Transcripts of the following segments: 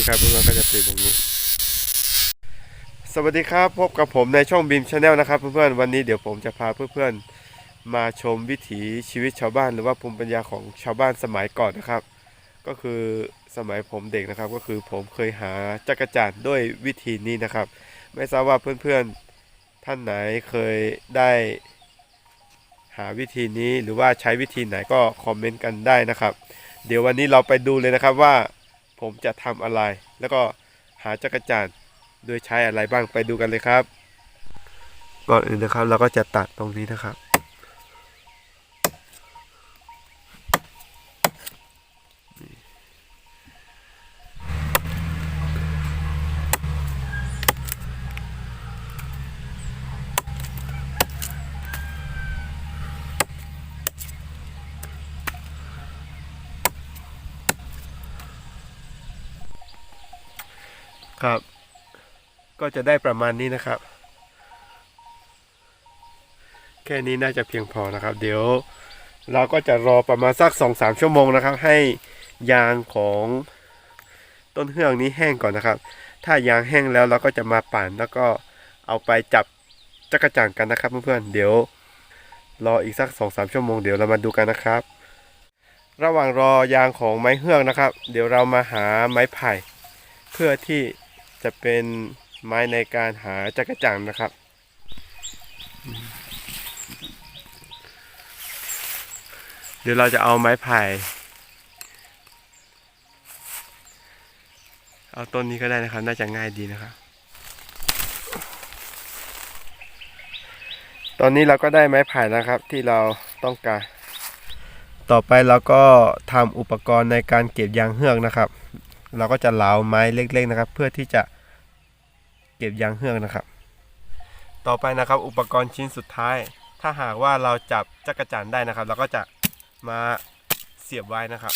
นี้ครับเพื่อนก็จะติดแบบนี้ สวัสดีครับพบกับผมในช่องบีมชาแนลนะครับเพื่อนๆวันนี้เดี๋ยวผมจะพาเพื่อนๆมาชมวิถีชีวิตชาวบ้าน หรือว่าภูมิปัญญาของชาวบ้านสมัยก่อนนะครับ ก็คือสมัยผมเด็กนะครับ ก็คือผมเคยหาจักรจั่นด้วยวิธีนี้นะครับ ไม่ทราบว่าเพื่อนๆท่านไหนเคยได้หาวิธีนี้หรือว่าใช้วิธีไหนก็คอมเมนต์กันได้นะครับ เดี๋ยววันนี้เราไปดูเลยนะครับว่า ผมจะทำอะไร แล้วก็หาจักรจั่นโดยใช้อะไรบ้างไปดูกันเลยครับ ก่อนอื่นนะครับเราก็จะตัดตรงนี้นะครับ ครับ ก็จะได้ประมาณนี้นะครับ แค่นี้น่าจะเพียงพอนะครับ เดี๋ยวเราก็จะรอประมาณสัก2-3ชั่วโมงนะครับ ให้ยางของต้นเฮือกนี้แห้งก่อนนะครับ ถ้ายางแห้งแล้วเราก็จะมาปั่นแล้วก็เอาไปจับจักรจั่นกันนะครับเพื่อนๆเดี๋ยวรออีกสัก2-3ชั่วโมงเดี๋ยวเรามาดูกันนะครับ ระหว่างรอยางของไม้เฮือกนะครับ เดี๋ยวเรามาหาไม้ไผ่ เพื่อที่ จะเป็นไม้ในการหาจักรจั่นนะครับ เดี๋ยวเราจะเอาไม้ไผ่เอาต้นนี้ก็ได้นะครับ น่าจะง่ายดีนะครับ ตอนนี้เราก็ได้ไม้ไผ่แล้วครับที่เราต้องการ ต่อไปเราก็ทำอุปกรณ์ในการเก็บยางเฮือกนะครับ เราก็จะเหลาไม้เล็กๆนะครับ เพื่อที่จะ เก็บยางเฮือกนะครับ ต่อไปนะครับอุปกรณ์ชิ้นสุดท้าย ถ้าหากว่าเราจับจักรจันได้นะครับ เราก็จะมาเสียบไว้นะครับ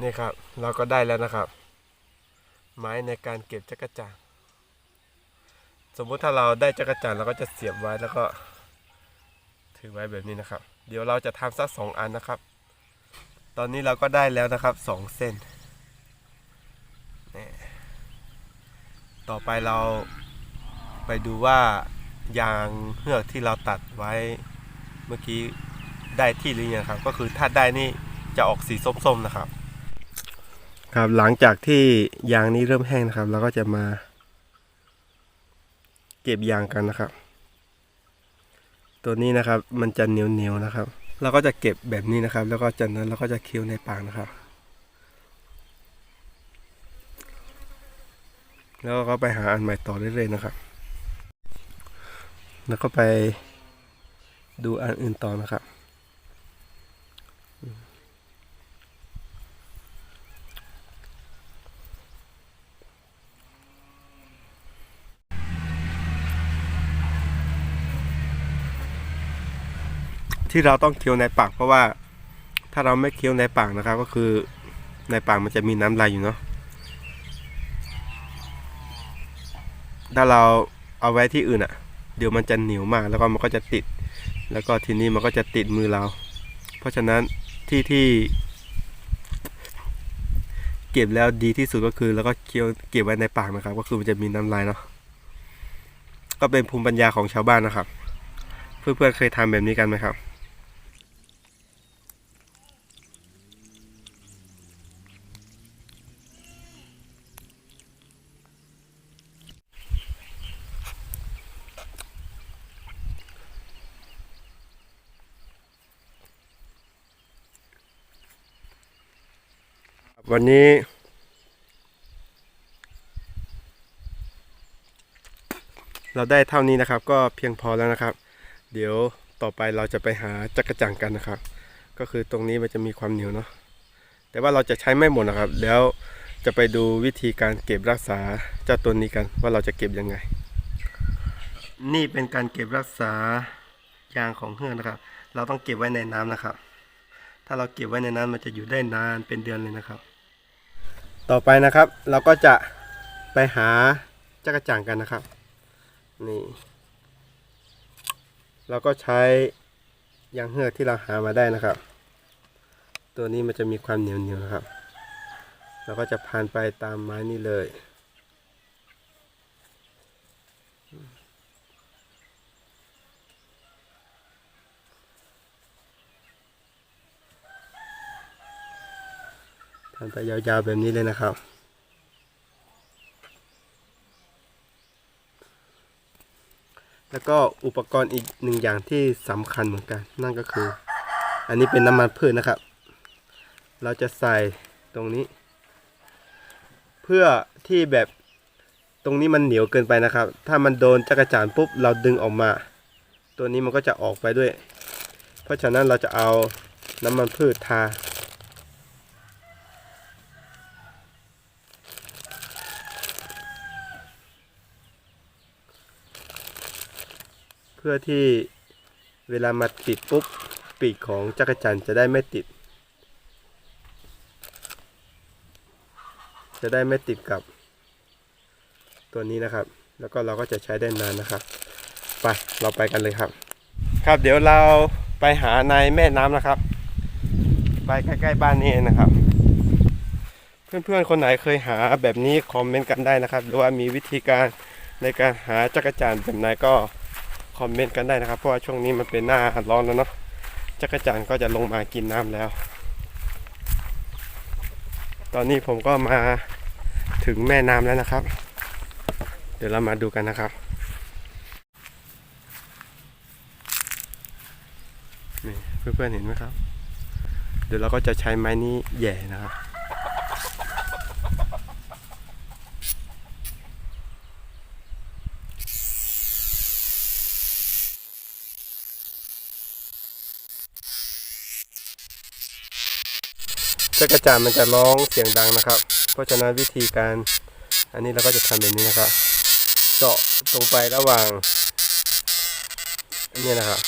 นี่ครับ เราก็ได้แล้วนะครับ ไม้ในการเก็บจักรจั่นสมมุติถ้าเราได้จักรจั่นเราก็จะเสียบไว้แล้วก็ถือไว้แบบนี้นะครับ เดี๋ยวเราจะทำสักสองอันนะครับ ตอนนี้เราก็ได้แล้วนะครับสองเส้นนี่ต่อไปเราไปดูว่ายางเหือกที่เราตัดไว้เมื่อกี้ได้ที่หรือยังครับ ก็คือถ้าได้นี่จะออกสีส้มๆนะครับ ครับหลังจากที่ยางนี้เริ่มแห้งนะครับเราก็จะมา เก็บยางกันนะครับ ตัวนี้นะครับมันจะเหนียวเหนียวๆนะครับเราก็จะเก็บแบบนี้นะครับ แล้วก็จากนั้นเราก็จะเคี้ยวในปากนะครับ แล้วก็ไปหาอันใหม่ต่อเรื่อยๆนะครับ แล้วก็ไปดูอันอื่นต่อนะครับ ที่เราต้องเคี้ยวในปากเพราะว่าถ้าเราไม่เคี้ยวในปากนะครับ ก็คือในปากมันจะมีน้ำลายอยู่เนาะถ้าเราเอาไว้ที่อื่นอะ่ะ เดี๋ยวมันจะเหนียวมากแล้วก็มันก็จะติด แล้วก็ทีนี้มันก็จะติดมือเรา เพราะฉะนั้นที่ที่ เก็บแล้วดีที่สุดก็คือ แล้วก็เคี้ยวเก็บไว้ในปากนะครับ ก็คือมันจะมีน้ำลายเนาะก็เป็นภูมิปัญญาของชาวบ้านนะครับ เพื่อนๆเคยทำแบบนี้กันไหมครับ วันนี้ เราได้เท่านี้นะครับ ก็เพียงพอแล้วนะครับ เดี๋ยวต่อไปเราจะไปหาจักรจั่นกันนะครับ ก็คือตรงนี้มันจะมีความเหนียวเนาะแต่ว่าเราจะใช้ไม่หมดนะครับ แล้วจะไปดูวิธีการเก็บรักษาเจ้าตัวนี้กัน ว่าเราจะเก็บยังไง นี่เป็นการเก็บรักษายางของเฮือกนะครับ เราต้องเก็บไว้ในน้ำนะครับ ถ้าเราเก็บไว้ในน้ำมันจะอยู่ได้นานเป็นเดือนเลยนะครับ ต่อไปนะครับ เราก็จะไปหาจักรจั่นกันนะครับ นี่ เราก็ใช้ยางเฮือกที่เราหามาได้นะครับ ตัวนี้มันจะมีความเหนียวเหนียวๆนะครับ เราก็จะพันไปตามไม้นี่เลย พันไปยาวๆแบบนี้เลยนะครับ แล้วก็อุปกรณ์อีกหนึ่งอย่างที่สำคัญเหมือนกัน นั่นก็คือ อันนี้เป็นน้ำมันพืชนะครับ เราจะใส่ตรงนี้ เพื่อที่แบบตรงนี้มันเหนียวเกินไปนะครับ ถ้ามันโดนจักรจานปุ๊บเราดึงออกมา ตัวนี้มันก็จะออกไปด้วย เพราะฉะนั้นเราจะเอาน้ำมันพืชทา พื่อที่เวลามาติดปุ๊บปีกของจักรจันจะได้ไม่ติด จะได้ไม่ติดกับตัวนี้นะครับ แล้วก็เราก็จะใช้ได้นานนะครับ ไปเราไปกันเลยครับ ครับเดี๋ยวเราไปหาในแม่น้ำนะครับ ไปใกล้ๆบ้านนี้เองนะครับ เพื่อนๆคนไหนเคยหาแบบนี้คอมเมนต์กันได้นะครับ หรือว่ามีวิธีการในการหาจักรจันแบบไหนก็ คอมเมนต์กันได้นะครับ เพราะว่าช่วงนี้มันเป็นหน้าร้อนแล้วเนาะจักรจันทร์ก็จะลงมากินน้ำแล้ว ตอนนี้ผมก็มาถึงแม่น้ำแล้วนะครับ เดี๋ยวเรามาดูกันนะครับนี่เพื่อนๆเห็นไหมครับ เดี๋ยวเราก็จะใช้ไม้นี้แย่นะครับ จักรจันมันจะร้องเสียงดังนะครับ เพราะฉะนั้นวิธีการอันนี้เราก็จะทำแบบนี้นะครับ เจาะตรงไประหว่างนนี้นะครับ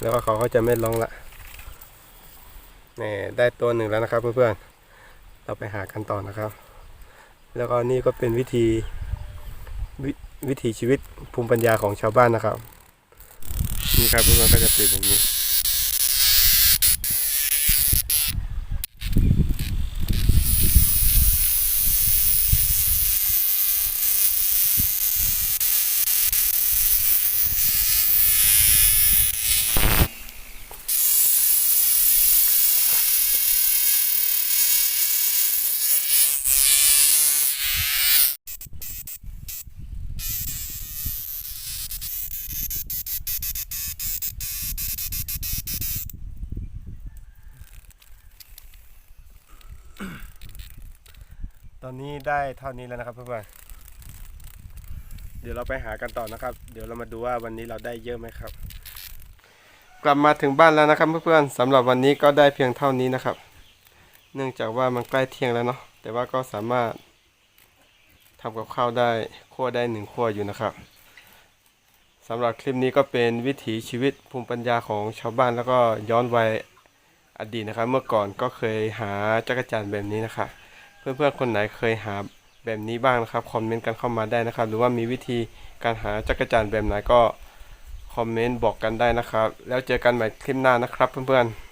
แล้วก็เขาก็จะไม่ร้องละนี่ได้ตัวหนึ่งแล้วนะครับเพื่อนๆ เราไปหากันต่อนะครับ แล้วก็นี่ก็เป็นวิธีววิถีชีวิตภูมิปัญญาของชาวบ้านนะครับ นี่ครับเพื่อนๆ อย่างนี้ตอนนี้ได้เท่านี้แล้วนะครับเพื่อนๆเดี๋ยวเราไปหากันต่อนะครับ เดี๋ยวเรามาดูว่าวันนี้เราได้เยอะไหมครับ กลับมาถึงบ้านแล้วนะครับเพื่อนๆสำหรับวันนี้ก็ได้เพียงเท่านี้นะครับ เนื่องจากว่ามันใกล้เที่ยงแล้วเนาะแต่ว่าก็สามารถทำกับข้าวได้คั่วได้หนึ่งคั่วอยู่นะครับสำหรับคลิปนี้ก็เป็นวิถีชีวิตภูมิปัญญาของชาวบ้านแล้วก็ย้อนวัยอดีตนะครับ เมื่อก่อนก็เคยหาจักรจันทร์แบบนี้นะครับ เพื่อนๆคนไหนเคยหาแบบนี้บ้างนะครับคอมเมนต์กันเข้ามาได้นะครับ หรือว่ามีวิธีการหาจักรจันทร์แบบไหนก็คอมเมนต์บอกกันได้นะครับ แล้วเจอกันใหม่คลิปหน้านะครับเพื่อนๆ